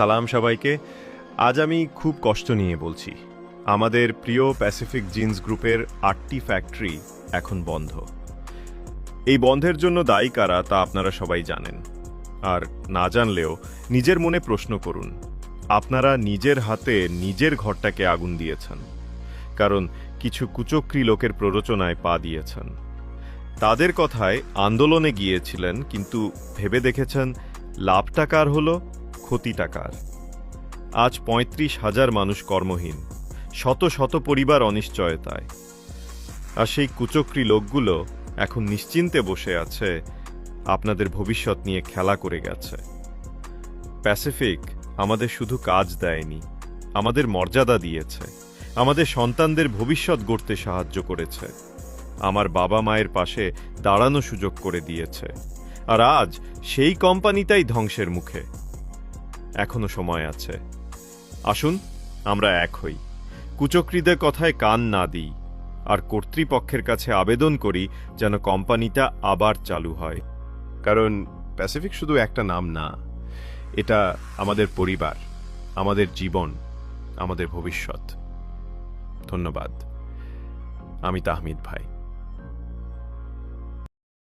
সালাম সবাইকে। আজ আমি খুব কষ্ট নিয়ে বলছি। আমাদের প্রিয় প্যাসিফিক জিন্স গ্রুপের আটটি ফ্যাক্টরি এখন বন্ধ। এই বন্ধের জন্য দায়ী কারা তা আপনারা সবাই জানেন। আর না জানলেও নিজের মনে প্রশ্ন করুন, আপনারা নিজের হাতে নিজের ঘরটাকে আগুন দিয়েছেন, কারণ কিছু কুচক্রী লোকের প্ররোচনায় পা দিয়েছেন। তাদের কথায় আন্দোলনে গিয়েছিলেন, কিন্তু ভেবে দেখেছেন, লাভটা কার হলো? ক্ষতি টাকার। আজ পঁয়ত্রিশ হাজার মানুষ কর্মহীন, শত শত পরিবার অনিশ্চয়তায়। আর সেই কুচক্রী লোকগুলো এখন নিশ্চিন্তে বসে আছে, আপনাদের ভবিষ্যৎ নিয়ে খেলা করে গেছে। প্যাসিফিক আমাদের শুধু কাজ দেয়নি, আমাদের মর্যাদা দিয়েছে, আমাদের সন্তানদের ভবিষ্যৎ গড়তে সাহায্য করেছে। আমার বাবা মায়ের পাশে দাঁড়ানো সুযোগ করে দিয়েছে। আর আজ সেই কোম্পানিটাই ধ্বংসের মুখে। এখনও সময় আছে। আসুন, আমরা এক হই। কুচক্রীদের কথায় কান না দিই, আর কর্তৃপক্ষের কাছে আবেদন করি যেন কোম্পানিটা আবার চালু হয়। কারণ প্যাসিফিক শুধু একটা নাম না, এটা আমাদের পরিবার, আমাদের জীবন, আমাদের ভবিষ্যৎ। ধন্যবাদ। আমি তাহমিদ ভাই।